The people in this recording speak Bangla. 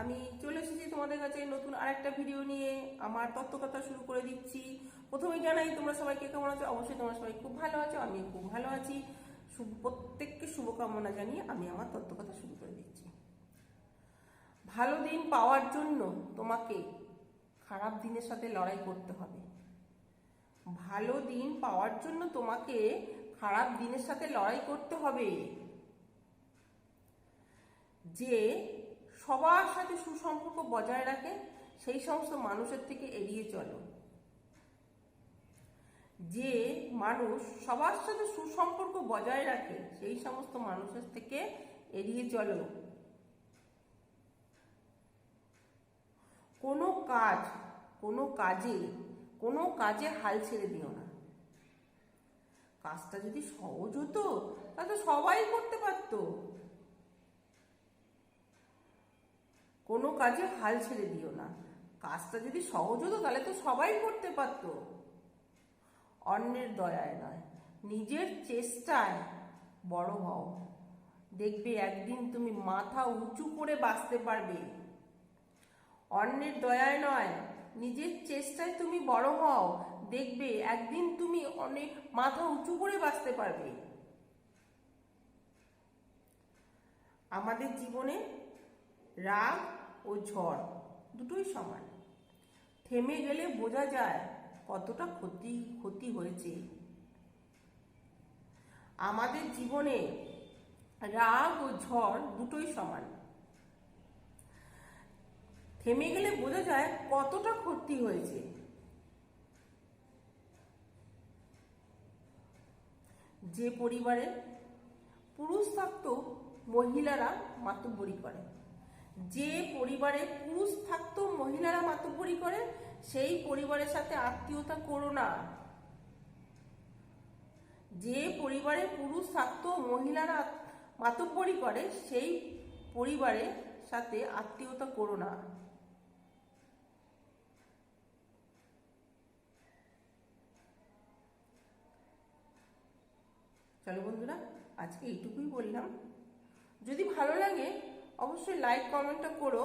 আমি চলে এসেছি তোমাদের কাছে নতুন আরেকটা ভিডিও নিয়ে। আমার তত্ত্বকথা শুরু করে দিচ্ছি। প্রথমে জানাই তোমরা সবাইকে কেমন আছো? অবশ্যই তোমরা সবাই খুব ভালো আছো আমি খুব ভালো আছি। প্রত্যেককে শুভকামনা জানিয়ে আমি আমার তত্ত্বকথা শুরু করে দিচ্ছি। ভালো দিন পাওয়ার জন্য তোমাকে খারাপ দিনের সাথে লড়াই করতে হবে। ভালো দিন পাওয়ার জন্য তোমাকে খারাপ দিনের সাথে লড়াই করতে হবে। যে সবার সাথে সুসম্পর্ক বজায় রাখে, সেই সমস্ত মানুষের থেকে এড়িয়ে চলো। যে মানুষ সবার সাথে সুসম্পর্ক বজায় রাখে, সেই সমস্ত মানুষের থেকে এড়িয়ে চলো। কোনো কাজ, কোনো কাজে কোনো কাজে হাল ছেড়ে দিও না। কাজটা যদি সহজ হতো, তাহলে সবাই করতে পারতো। কোনো কাজে হাল ছেড়ে দিও না। কাজটা যদি সহজ হতো, তাহলে তো সবাই করতে পারতো। অন্যের দয়ায় নয়, নিজের চেষ্টায় বড় হও। দেখবে একদিন তুমি মাথা উঁচু করে বাঁচতে পারবে। অন্যের দয়ায় নয়, নিজের চেষ্টায় তুমি বড় হও। দেখবে একদিন তুমি অনেক মাথা উঁচু করে বাঁচতে পারবে। আমাদের জীবনে রাগ ও ঝড়, দুটোই সমান। থেমে গেলে বোঝা যায় কতটা ক্ষতি ক্ষতি হয়েছে। আমাদের জীবনে রাগ ও ঝড় দুটোই সমান। থেমে গেলে বোঝা যায় কতটা ক্ষতি হয়েছে। যে পরিবারে পুরুষ থাকতো, মহিলারা মাতব্বরি করে। যে পরিবারে পুরুষ থাকতো, মহিলারা মাতব্বরি করে, সেই পরিবারের সাথে আত্মীয়তা করো না। যে পরিবারে পুরুষ থাকতো, মহিলারা মাতব্বরি করে, সেই পরিবারের সাথে আত্মীয়তা করো না। চলো বন্ধুরা, আজকে এইটুকুই বললাম। যদি ভালো লাগে অবশ্যই লাইক কমেন্টটা করো।